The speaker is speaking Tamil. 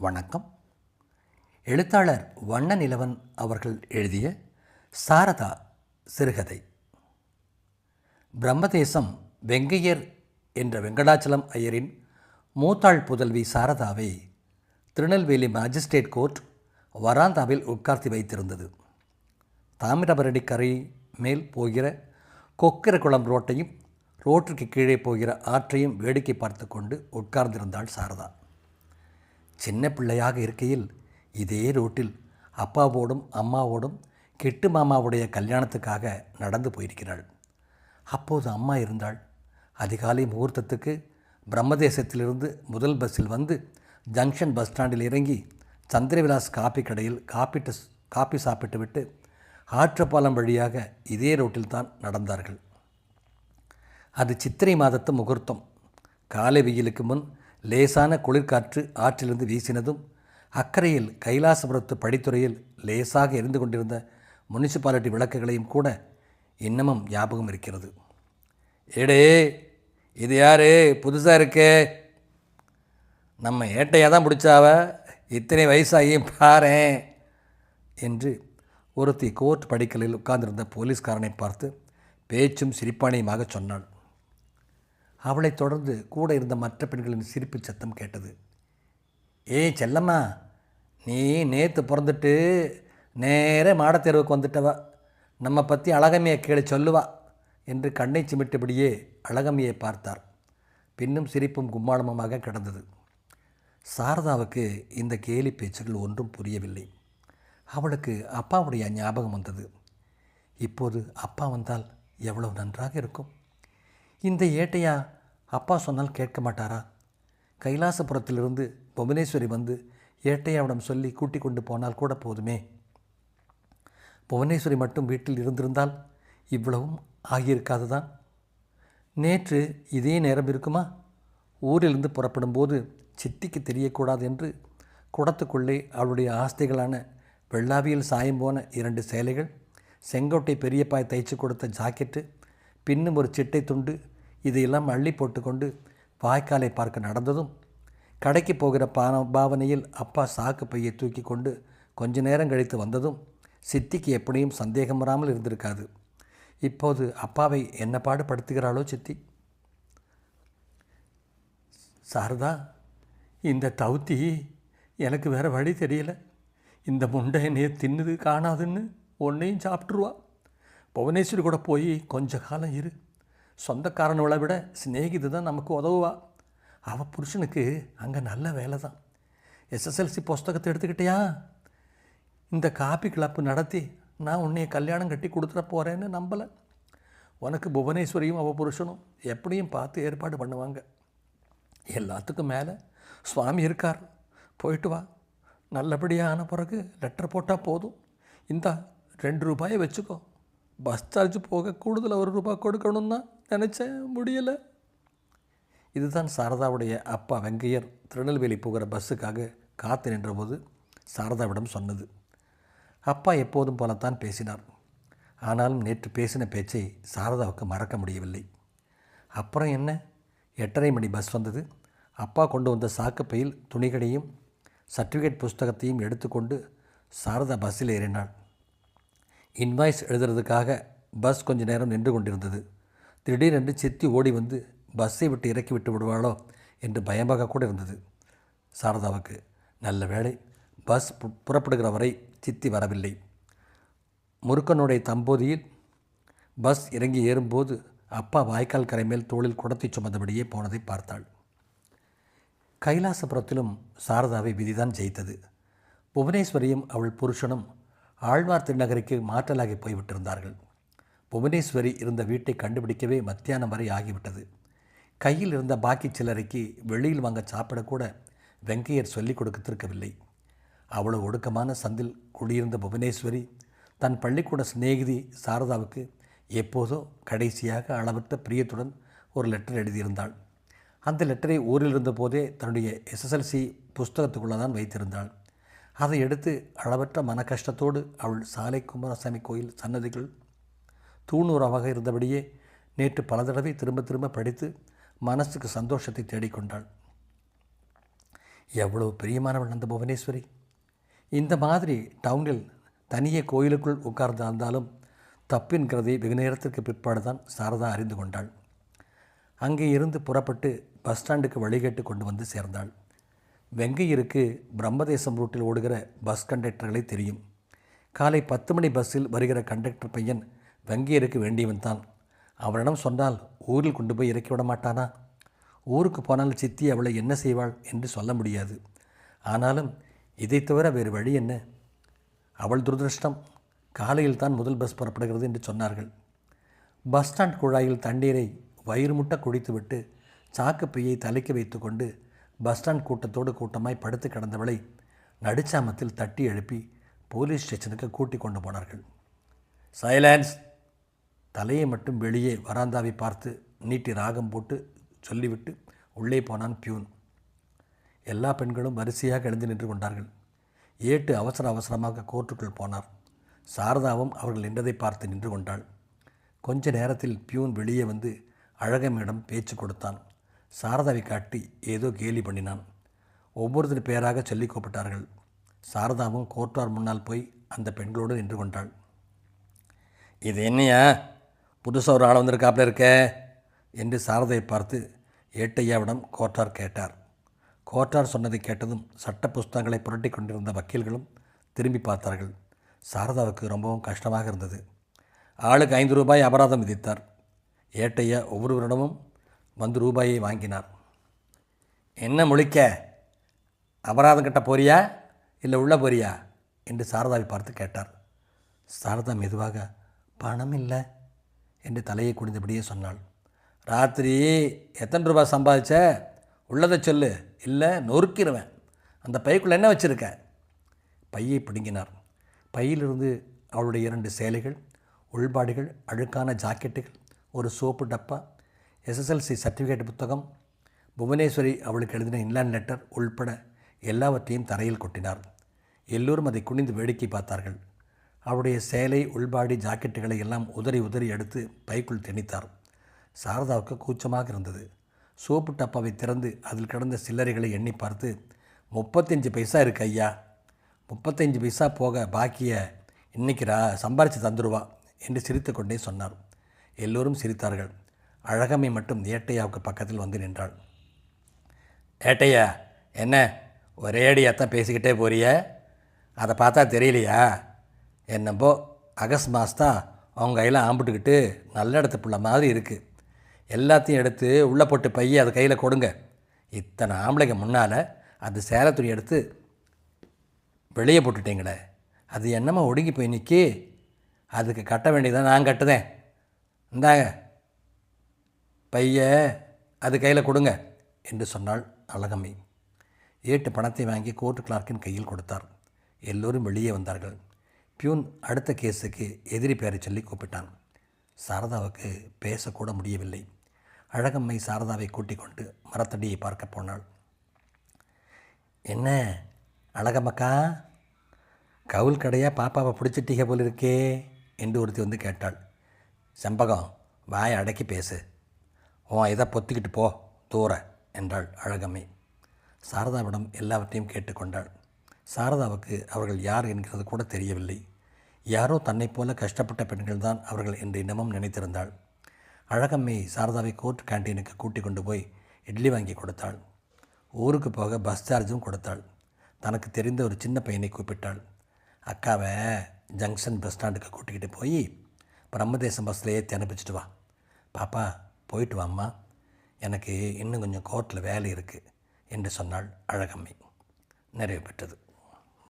வணக்கம். எழுத்தாளர் வண்ண நிலவன் அவர்கள் எழுதிய சாரதா சிறுகதை. பிரம்மதேசம் வெங்கையர் என்ற வெங்கடாச்சலம் ஐயரின் மூத்தாள் புதல்வி சாரதாவை திருநெல்வேலி மாஜிஸ்ட்ரேட் கோர்ட் வராந்தாவில் உட்கார்த்தி வைத்திருந்தது. தாமிரபரணி கரை மேல் போகிற கொக்கிரகுளம் ரோட்டையும் ரோட்டிற்கு கீழே போகிற ஆற்றையும் வேடிக்கை பார்த்து கொண்டு உட்கார்ந்திருந்தாள் சாரதா. சின்ன பிள்ளையாக இருக்கையில் இதே ரோட்டில் அப்பாவோடும் அம்மாவோடும் கெட்டு மாமாவுடைய கல்யாணத்துக்காக நடந்து போயிருக்கிறாள். அப்போது அம்மா இருந்தாள். அதிகாலை முகூர்த்தத்துக்கு பிரம்மதேசத்திலிருந்து முதல் பஸ்ஸில் வந்து ஜங்ஷன் பஸ் ஸ்டாண்டில் இறங்கி சந்திரவிலாஸ் காப்பி கடையில் காப்பிட்டு காப்பி சாப்பிட்டு விட்டு ஆற்றுப்பாலம் வழியாக இதே ரோட்டில் தான் நடந்தார்கள். அது சித்திரை மாதத்து முகூர்த்தம். காலை வெயிலுக்கு முன் லேசான குளிர்காற்று ஆற்றிலிருந்து வீசினதும் அக்கறையில் கைலாசபுரத்து படித்துறையில் லேசாக எரிந்து கொண்டிருந்த முனிசிபாலிட்டி விளக்குகளையும் கூட இன்னமும் ஞாபகம் இருக்கிறது. ஏடே இது யாரு? புதுசாக இருக்கே. நம்ம ஏட்டையாக தான் பிடிச்சாவ? இத்தனை வயசாகியும் பாரேன் என்று ஒருத்தி கோர்ட் படிக்கலில் உட்கார்ந்திருந்த போலீஸ்காரனை பார்த்து பேச்சும் சிரிப்பானியுமாக சொன்னாள். அவளைத் தொடர்ந்து கூட இருந்த மற்ற பெண்களின் சிரிப்பு சத்தம் கேட்டது. ஏய் செல்லம்மா நீ நேற்று பிறந்துட்டு நேரே மாடத்தேர்வுக்கு வந்துட்டவா. நம்ம பற்றி அழகமையை கேளு சொல்லுவா என்று கண்ணை சிமிட்டபடியே அழகமையை பார்த்தார். பின்னும் சிரிப்பும் கும்மாளமுமாக கிடந்தது. சாரதாவுக்கு இந்த கேலி பேச்சுகள் ஒன்றும் புரியவில்லை. அவளுக்கு அப்பாவுடைய ஞாபகம் வந்தது. இப்போது அப்பா வந்தால் எவ்வளவு நன்றாக இருக்கும்? இந்த ஏட்டையா அப்பா சொன்னால் கேட்க மாட்டாரா? கைலாசபுரத்திலிருந்து புவனேஸ்வரி வந்து ஏட்டையாவிடம் சொல்லி கூட்டிக் கொண்டு போனால் கூட போதுமே. புவனேஸ்வரி மட்டும் வீட்டில் இருந்திருந்தால் இவ்வளவும் ஆகியிருக்காதுதான். நேற்று இதே நேரம் இருக்குமா? ஊரிலிருந்து புறப்படும்போது சித்திக்கு தெரியக்கூடாது என்று குடத்துக்குள்ளே அவளுடைய ஆஸ்திகளான வெள்ளாவியில் சாயம் போன இரண்டு சேலைகள் செங்கோட்டை பெரியப்பாய் தைச்சு கொடுத்த ஜாக்கெட்டு பின்னும் ஒரு சிட்டை துண்டு இதையெல்லாம் அள்ளி போட்டுக்கொண்டு வாய்க்காலை பார்க்க நடந்ததும் கடைக்கு போகிற பான பாவனையில் அப்பா சாக்கு பையை தூக்கி கொண்டு கொஞ்ச நேரம் கழித்து வந்ததும் சித்திக்கு எப்படியும் சந்தேகம் வராமல் இருந்திருக்காது. இப்போது அப்பாவை என்ன பாடுபடுத்துகிறாளோ சித்தி? சாரதா இந்த தௌத்தி எனக்கு வேறு வழி தெரியல. இந்த முண்டை என்னைய தின்னுது காணாதுன்னு ஒன்றையும் சாப்பிட்ருவா புவனேஸ்வரி கூட போய் கொஞ்ச காலம் இரு. சொந்தக்காரனவளை விட சிநேகிது தான் நமக்கு உதவுவா. அவள் புருஷனுக்கு அங்கே நல்ல வேலை தான். எஸ்எஸ்எல்சி புஸ்தகத்தை எடுத்துக்கிட்டியா? இந்த காப்பி கிளப்பு நடத்தி நான் உன்னைய கல்யாணம் கட்டி கொடுத்துட போகிறேன்னு நம்பலை. உனக்கு புவனேஸ்வரியும் அவள் புருஷனும் எப்படியும் பார்த்து ஏற்பாடு பண்ணுவாங்க. எல்லாத்துக்கும் மேலே சுவாமி இருக்கார். போயிட்டு வா. நல்லபடியாக ஆன பிறகு லெட்டர் போட்டால் போதும். இந்தா ரெண்டு ரூபாயை வச்சுக்கோ. பஸ் சார்ஜ் போக கூடுதல் ஒரு ரூபாய் கொடுக்கணும் தான் நினச்சேன் முடியலை. இதுதான் சாரதாவுடைய அப்பா வெங்கையர். திருநெல்வேலி போகிற பஸ்ஸுக்காக காத்து நின்றபோது சாரதாவிடம் சொன்னது. அப்பா எப்போதும் போலத்தான் பேசினார். ஆனாலும் நேற்று பேசின பேச்சை சாரதாவுக்கு மறக்க முடியவில்லை. அப்புறம் என்ன? எட்டரை மணி பஸ் வந்தது. அப்பா கொண்டு வந்த சாக்குப்பையில் துணிகளையும் சர்டிஃபிகேட் புஸ்தகத்தையும் எடுத்துக்கொண்டு சாரதா பஸ்ஸில் ஏறினாள். இன்வாய்ஸ் எழுதுறதுக்காக பஸ் கொஞ்ச நேரம் நின்று கொண்டிருந்தது. திடீரென்று சித்தி ஓடி வந்து பஸ்ஸை விட்டு இறக்கி விட்டு விடுவாளோ? என்று பயமாக கூட இருந்தது. சாரதாவுக்கு நல்ல வேளை பஸ் பு- புறப்படுகிற வரை சித்தி வரவில்லை. முருக்கனுடைய தம்போதியில் பஸ் இறங்கி ஏறும்போது அப்பா வாய்க்கால் கரை மேல் தோளில் குடத்தை சுமந்தபடியே போனதை பார்த்தாள். கைலாசபுரத்திலும் சாரதாவை விதிதான் ஜெயித்தது. புவனேஸ்வரியும் அவள் புருஷனும் ஆழ்வார் திருநகருக்கு மாற்றலாகி போய்விட்டிருந்தார்கள். புவனேஸ்வரி இருந்த வீட்டை கண்டுபிடிக்கவே மத்தியானம் வரை ஆகிவிட்டது. கையில் இருந்த பாக்கி சில்லறைக்கு வெளியில் வாங்க சாப்பிடக்கூட வெங்கையர் சொல்லிக் கொடுக்கத்திருக்கவில்லை. அவ்வளவு ஒடுக்கமான சந்தில் குடியிருந்த புவனேஸ்வரி தன் பள்ளிக்கூட சிநேகிதி சாரதாவுக்கு எப்போதோ கடைசியாக அளவற்ற பிரியத்துடன் ஒரு லெட்டர் எழுதியிருந்தாள். அந்த லெட்டரை ஊரில் இருந்தபோதே தன்னுடைய எஸ்எஸ்எல்சி புஸ்தகத்துக்குள்ளே தான் வைத்திருந்தாள். அதை எடுத்து அளவற்ற மன கஷ்டத்தோடு அவள் சாலை குமாரசாமி கோயில் சன்னதிகள் தூணூறாவாக இருந்தபடியே நேற்று பல தடவை திரும்ப திரும்ப படித்து மனசுக்கு சந்தோஷத்தை தேடிக்கொண்டாள். எவ்வளோ பிரியமானவள் அந்த புவனேஸ்வரி இந்த மாதிரி டவுனில் தனியே கோயிலுக்குள் உட்கார்ந்திருந்தாலும் தப்பின்கிறதை வெகு நேரத்திற்கு பிற்பாடு தான் சாரதா அறிந்து கொண்டாள். அங்கே இருந்து புறப்பட்டு பஸ் ஸ்டாண்டுக்கு வழிகேட்டு கொண்டு வந்து சேர்ந்தாள். வெங்கையருக்கு பிரம்மதேசம் ரூட்டில் ஓடுகிற பஸ் கண்டக்டர்களை தெரியும். காலை பத்து மணி பஸ்ஸில் வருகிற கண்டக்டர் பையன் வெங்கையருக்கு வேண்டியவன் தான். அவனிடம் சொன்னால் ஊரில் கொண்டு போய் இறக்கி விட மாட்டானா? ஊருக்கு போனால் சித்தி அவளை என்ன செய்வாள் என்று சொல்ல முடியாது. ஆனாலும் இதை தவிர வேறு வழி என்ன? அவள் துரதிருஷ்டம். காலையில் தான் முதல் பஸ் புறப்படுகிறது என்று சொன்னார்கள். பஸ் ஸ்டாண்ட் குழாயில் தண்ணீரை வயிறு முட்ட குடித்துவிட்டு சாக்குப்பையை தலைக்கு வைத்துக்கொண்டு பஸ் ஸ்டாண்ட் கூட்டத்தோடு கூட்டமாய் படுத்து கிடந்தவளை நடுச்சாமத்தில் தட்டி எழுப்பி போலீஸ் ஸ்டேஷனுக்கு கூட்டி கொண்டு போனார்கள். சைலன்ஸ்! தலையை மட்டும் வெளியே வராந்தாவை பார்த்து நீட்டி ராகம் போட்டு சொல்லிவிட்டு உள்ளே போனான் பியூன். எல்லா பெண்களும் வரிசையாக எழுந்து நின்று கொண்டார்கள். ஏட்டு அவசர அவசரமாக கோர்ட்டுக்குள் போனார். சாரதாவும் அவர்கள் நின்றதை பார்த்து நின்று கொண்டாள். கொஞ்ச நேரத்தில் பியூன் வெளியே வந்து அழகமிடம் பேச்சு கொடுத்தான். சாரதாவை காட்டி ஏதோ கேலி பண்ணினான். ஒவ்வொருத்தர் பேராக சொல்லி கூப்பிட்டார்கள். சாரதாவும் கோர்ட்டார் முன்னால் போய் அந்த பெண்களோடு நின்று கொண்டாள். இது என்னையா? புதுசாக ஒரு ஆள் வந்திருக்காப்புல இருக்க? என்று சாரதையை பார்த்து ஏட்டையாவிடம் கோட்டார் கேட்டார். கோட்டார் சொன்னதை கேட்டதும் சட்ட புஸ்தகங்களை புரட்டி கொண்டிருந்த வக்கீல்களும் திரும்பி பார்த்தார்கள். சாரதாவுக்கு ரொம்பவும் கஷ்டமாக இருந்தது. ஆளுக்கு ஐந்து ரூபாய் அபராதம் விதித்தார். ஏட்டையா ஒவ்வொருவரிடமும் வந்து ரூபாயை வாங்கினார். என்ன முழிக்க? அபராதம் கட்ட போறியா? இல்லை உள்ள போறியா? என்று சாரதாவை பார்த்து கேட்டார். சாரதா மெதுவாக பணம் இல்லை என்று தலையை குடிந்தபடியே சொன்னாள். ராத்திரி எத்தனை ரூபாய் சம்பாதிச்ச? உள்ளதை சொல்லு. இல்லை நொறுக்கிடுவேன் அந்த பைக்குள்ளே என்ன வச்சுருக்க? பையை பிடுங்கினார். பையிலிருந்து அவளுடைய இரண்டு சேலைகள் உள்பாடுகள் அழுக்கான ஜாக்கெட்டுகள் ஒரு சோப்பு டப்பா எஸ்எஸ்எல்சி சர்டிஃபிகேட் புத்தகம் புவனேஸ்வரி அவளுக்கு எழுதின இன்லேண்ட் லெட்டர் உள்பட எல்லாவற்றையும் தரையில் கொட்டினார். எல்லோரும் அதை குனிந்து வேடிக்கை பார்த்தார்கள். அவருடைய சேலை உள்பாடி ஜாக்கெட்டுகளை எல்லாம் உதறி உதறி எடுத்து பைக்குள் திணித்தார். சாரதாவுக்கு கூச்சமாக இருந்தது. சோப்பு டப்பாவை திறந்து அதில் கிடந்த சில்லறைகளை எண்ணி பார்த்து முப்பத்தஞ்சு பைசா இருக்கு ஐயா. முப்பத்தஞ்சு பைசா போக பாக்கியை இன்றைக்கி ரா சம்பாரித்து தந்துடுவா என்று சிரித்து கொண்டே சொன்னார். எல்லோரும் சிரித்தார்கள். அழகம்மை மட்டும் ஏட்டையாவுக்கு பக்கத்தில் வந்து நின்றாள். ஏட்டையா என்ன ஒரே அடியாத்தான் பேசிக்கிட்டே போறிய? அதை பார்த்தா தெரியலையா? என்னப்போ அகஸ் தான் அவங்க கையில் ஆம்பிட்டுக்கிட்டு நல்ல இடத்து புள்ள மாதிரி இருக்குது எல்லாத்தையும் எடுத்து உள்ளே போட்டு பையை அதை கையில் கொடுங்க. இத்தனை ஆம்பளைக்கு முன்னால் அது சேலை துணி எடுத்து வெளியே போட்டுட்டீங்களே. அது என்னம்மா ஒடுங்கி போய் நிற்கி அதுக்கு கட்ட வேண்டியதான் நான் கட்டுதேன். இந்தாங்க பைய அது கையில் கொடுங்க என்று சொன்னாள் அழகம்மை. ஏட்டு பணத்தை வாங்கி கோர்ட் கிளார்க்கின் கையில் கொடுத்தார். எல்லோரும் வெளியே வந்தார்கள். பியூன் அடுத்த கேஸுக்கு எதிரி பெயரை சொல்லி கூப்பிட்டான். சாரதாவுக்கு பேசக்கூட முடியவில்லை. அழகம்மை சாரதாவை கூட்டிக் கொண்டு மரத்தடியை பார்க்க போனாள். என்ன அழகம்மக்கா? கவுல் கடையாக பாப்பாவை பிடிச்சிட்டீங்க போல இருக்கே என்று ஒருத்தி வந்து கேட்டாள். செம்பகம் வாயை அடக்கி பேசு. உன் இதை பொத்திக்கிட்டு போ தூர என்றாள் அழகம்மை. சாரதாவிடம் எல்லாவற்றையும் கேட்டுக்கொண்டாள். சாரதாவுக்கு அவர்கள் யார் என்கிறது கூட தெரியவில்லை. யாரோ தன்னைப் போல கஷ்டப்பட்ட பெண்கள்தான் அவர்கள் என்று இன்னமும் நினைத்திருந்தாள். அழகம்மை சாரதாவை கோர்ட் கேண்டீனுக்கு கூட்டிக் கொண்டு போய் இட்லி வாங்கி கொடுத்தாள். ஊருக்கு போக பஸ் சார்ஜும் கொடுத்தாள். தனக்கு தெரிந்த ஒரு சின்ன பையனை கூப்பிட்டாள். அக்காவை ஜங்ஷன் பஸ் ஸ்டாண்டுக்கு கூட்டிக்கிட்டு போய் பிரம்மதேசம் பஸ்ஸில் ஏற்றி அனுப்பிச்சிட்டு வா. பாப்பா போயிட்டு வாம்மா. எனக்கு இன்னும் கொஞ்சம் கோர்ட்டில் வேலை இருக்குது என்று சொன்னாள் அழகம்மை. நிறைவு பெற்றது.